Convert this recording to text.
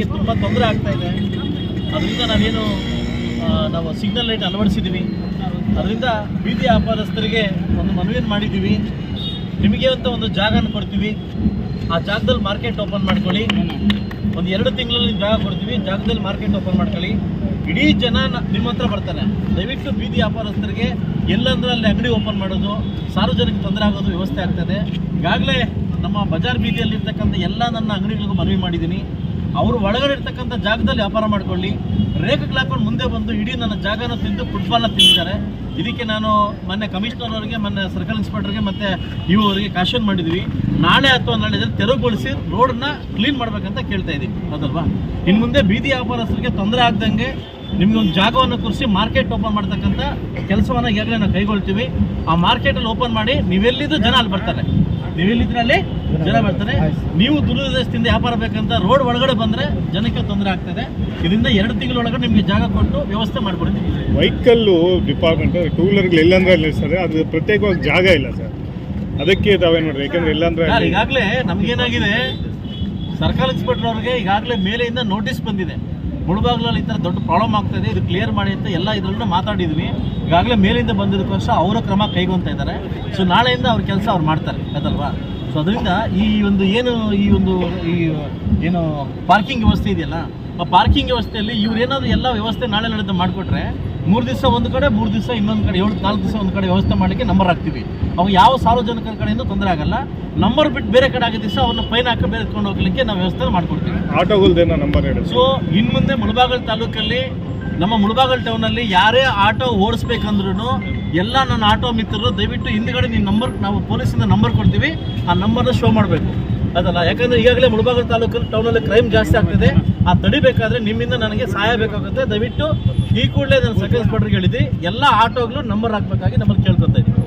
ಸಂಚಾರಕ್ಕೆ ತುಂಬ ತೊಂದರೆ ಆಗ್ತಾ ಇದೆ. ಅದರಿಂದ ನಾವೇನು ನಾವು ಸಿಗ್ನಲ್ ಲೈಟ್ ಅಳವಡಿಸಿದ್ದೀವಿ ಅದರಿಂದ ಬೀದಿ ವ್ಯಾಪಾರಸ್ಥರಿಗೆ ಒಂದು ಮನವಿಯನ್ನು ಮಾಡಿದ್ದೀವಿ ನಿಮಗೆ ಅಂತ ಒಂದು ಜಾಗನ ಕೊಡ್ತೀವಿ. ಆ ಜಾಗದಲ್ಲಿ ಮಾರ್ಕೆಟ್ ಓಪನ್ ಮಾಡ್ಕೊಳ್ಳಿ. ಒಂದು ಎರಡು ತಿಂಗಳಲ್ಲಿ ಜಾಗ ಕೊಡ್ತೀವಿ. ಜಾಗದಲ್ಲಿ ಮಾರ್ಕೆಟ್ ಓಪನ್ ಮಾಡ್ಕೊಳ್ಳಿ. ಇಡೀ ಜನ ನಿಮ್ಮ ಹತ್ರ ಬರ್ತಾನೆ ದಯವಿಟ್ಟು ಬೀದಿ ವ್ಯಾಪಾರಸ್ಥರಿಗೆ ಎಲ್ಲಂದ್ರೆ ಅಲ್ಲಿ ಅಂಗಡಿ ಓಪನ್ ಮಾಡೋದು, ಸಾರ್ವಜನಿಕ ತೊಂದರೆ ಆಗೋದು ವ್ಯವಸ್ಥೆ ಆಗ್ತದೆ. ಈಗಾಗಲೇ ನಮ್ಮ ಬಜಾರ್ ಬೀದಿಯಲ್ಲಿರ್ತಕ್ಕಂಥ ಎಲ್ಲ ನನ್ನ ಅಂಗಡಿಗಳಿಗೂ ಮನವಿ ಮಾಡಿದ್ದೀನಿ. ಅವರು ಒಳಗಡೆ ಇರ್ತಕ್ಕಂಥ ಜಾಗದಲ್ಲಿ ವ್ಯಾಪಾರ ಮಾಡ್ಕೊಳ್ಳಿ. ರೇಖೆಗಳು ಹಾಕೊಂಡು ಮುಂದೆ ಬಂದು ಇಡೀ ನನ್ನ ಜಾಗನ ತಿಂದು ಫುಟ್ಬಾಲ್ನ ತಿಂದಿದ್ದಾರೆ. ಇದಕ್ಕೆ ನಾನು ಮೊನ್ನೆ ಕಮಿಷನರ್ ಅವರಿಗೆ, ಮೊನ್ನೆ ಸರ್ಕಲ್ ಇನ್ಸ್ಪೆಕ್ಟರ್ಗೆ ಮತ್ತೆ ಇವು ಅವರಿಗೆ ಕಾಶನ್ ಮಾಡಿದ್ವಿ. ನಾಳೆ ಅಥವಾ ನಾಳೆ ತೆರವುಗೊಳಿಸಿ ರೋಡ್ನ ಕ್ಲೀನ್ ಮಾಡ್ಬೇಕಂತ ಕೇಳ್ತಾ ಇದ್ದೀವಿ ಅದಲ್ವಾ ಇನ್ನು ಮುಂದೆ ಬೀದಿ ವ್ಯಾಪಾರಸ್ಥರಿಗೆ ತೊಂದರೆ ಆಗ್ದಂಗೆ ನಿಮ್ಗೆ ಒಂದು ಜಾಗವನ್ನು ಕುರಿಸಿ ಮಾರ್ಕೆಟ್ ಓಪನ್ ಮಾಡ್ತಕ್ಕಂಥ ಕೆಲಸವನ್ನ ಈಗಾಗಲೇ ನಾವು ಕೈಗೊಳ್ತೀವಿ. ಆ ಮಾರ್ಕೆಟಲ್ಲಿ ಓಪನ್ ಮಾಡಿ ನೀವೆಲ್ಲಿದ್ದು ಜನ ಅಲ್ಲಿ ಬರ್ತಾರೆ. ನೀವೆಲ್ಲಿದ್ರಲ್ಲಿ ಜನ ಬರ್ತಾರೆ. ನೀವು ದುರುದ್ದೇಶದಿಂದ ವ್ಯಾಪಾರ ಬೇಕಂತ ರೋಡ್ ಒಳಗಡೆ ಬಂದ್ರೆ ಜನಕ್ಕೆ ತೊಂದರೆ ಆಗ್ತದೆ. ಇದರಿಂದ ಎರಡು ತಿಂಗಳೊಳಗಡೆ ನಿಮಗೆ ಜಾಗ ಕೊಟ್ಟು ವ್ಯವಸ್ಥೆ ಮಾಡಿಕೊಡ್ತೀವಿ. ವೆಹಿಕಲ್ಲು ಡಿಪಾರ್ಟ್ಮೆಂಟ್ ಟೂ ವೀಲರ್ಗಳು ಎಲ್ಲಂದ್ರೆ ಅಲ್ಲಿ ಸರ್ ಅದು ಪ್ರತ್ಯೇಕವಾಗಿ ಜಾಗ ಇಲ್ಲ ಸರ್. ಅದಕ್ಕೆ ತಾವೇ ನೋಡ್ರಿ ಯಾಕಂದ್ರೆ ಇಲ್ಲಾಂದ್ರೆ ಈಗಾಗಲೇ ನಮಗೇನಾಗಿದೆ ಸರ್ಕಾರ ಇನ್ಸ್ಪೆಕ್ಟರ್ ಅವ್ರಿಗೆ ಈಗಾಗಲೇ ಮೇಲೆಯಿಂದ ನೋಟಿಸ್ ಬಂದಿದೆ. ಮುಳುಬಾಗ್ಲಲ್ಲಿ ಈ ಥರ ದೊಡ್ಡ ಪ್ರಾಬ್ಲಮ್ ಆಗ್ತಾಯಿದೆ ಇದು ಕ್ಲಿಯರ್ ಮಾಡಿ ಅಂತ ಎಲ್ಲ ಇದರಲ್ಲೂ ಮಾತಾಡಿದ್ವಿ. ಈಗಾಗಲೇ ಮೇಲಿಂದ ಬಂದಿದ್ದಕ್ಕೋಸ್ಕರ ಅವರ ಕ್ರಮ ಕೈಗೊಂತ ಇದ್ದಾರೆ. ಸೊ ನಾಳೆಯಿಂದ ಅವ್ರ ಕೆಲಸ ಅವ್ರು ಮಾಡ್ತಾರೆ, ಅದಲ್ವಾ? ಸೊ ಅದರಿಂದ ಈ ಒಂದು ಏನು, ಈ ಒಂದು, ಈ ಏನು ಪಾರ್ಕಿಂಗ್ ವ್ಯವಸ್ಥೆ ಇದೆಯಲ್ಲ, ಆ ಪಾರ್ಕಿಂಗ್ ವ್ಯವಸ್ಥೆಯಲ್ಲಿ ಇವ್ರು ಏನಾದರೂ ಎಲ್ಲ ವ್ಯವಸ್ಥೆ ನಾಳೆ ನಡೆದ ಮಾಡಿಕೊಟ್ರೆ ಮೂರು ದಿವಸ ಒಂದು ಕಡೆ ಮೂರು ದಿವಸ ಇನ್ನೊಂದು ಕಡೆ ಏಳು ನಾಲ್ಕು ದಿವಸ ಒಂದು ಕಡೆ ವ್ಯವಸ್ಥೆ ಮಾಡಲಿಕ್ಕೆ ನಂಬರ್ ಹಾಕ್ತೀವಿ. ಅವಾಗ ಯಾವ ಸಾರ್ವಜನಿಕರ ಕಡೆಯಿಂದ ತೊಂದರೆ ಆಗಲ್ಲ. ನಂಬರ್ ಬಿಟ್ಟು ಬೇರೆ ಕಡೆ ಆಗಿದ್ದ ದಿವಸ ಅವ್ರನ್ನ ಫೈನ್ ಹಾಕಿ ಬೇರೆ ಎತ್ಕೊಂಡು ಹೋಗ್ಲಿಕ್ಕೆ ನಾವು ವ್ಯವಸ್ಥೆ ಮಾಡ್ಕೊಡ್ತೀವಿ. ಆಟೋಗಳ್ದೇನೋ ನಂಬರ್ ಹೇಳಿ. ಸೊ ಇನ್ನು ಮುಂದೆ ಮುಳಬಾಗಲ್ ತಾಲೂಕಲ್ಲಿ ನಮ್ಮ ಮುಳಬಾಗಲ್ ಟೌನಲ್ಲಿ ಯಾರೇ ಆಟೋ ಓಡಿಸ್ಬೇಕಂದ್ರೂ ಎಲ್ಲ ನನ್ನ ಆಟೋ ಮಿತ್ರರು ದಯವಿಟ್ಟು ಹಿಂದ್ಗಡೆ ನಿಮ್ಮ ನಂಬರ್ ನಾವು ಪೊಲೀಸಿಂದ ನಂಬರ್ ಕೊಡ್ತೀವಿ. ಆ ನಂಬರ್ನ ಶೋ ಮಾಡಬೇಕು. ಅದಲ್ಲ ಯಾಕಂದ್ರೆ ಈಗಾಗಲೇ ಮುಳಬಾಗಲ್ ತಾಲೂಕಲ್ಲಿ ಟೌನಲ್ಲಿ ಕ್ರೈಮ್ ಜಾಸ್ತಿ ಆಗ್ತಿದೆ. ಆ ತಡಿಬೇಕಾದ್ರೆ ನಿಮ್ಮಿಂದ ನನಗೆ ಸಹಾಯ ಬೇಕಾಗುತ್ತೆ. ದಯವಿಟ್ಟು ಈ ಕೂಡಲೇ ನಾನು ಪಡ್ರಿ ಹೇಳಿದ್ವಿ. ಎಲ್ಲ ಆಟೋಗಳು ನಂಬರ್ ಹಾಕ್ಬೇಕಾಗಿ ನಮ್ಮಲ್ಲಿ ಕೇಳ್ಕೊತಾ ಇದ್ದೀವಿ.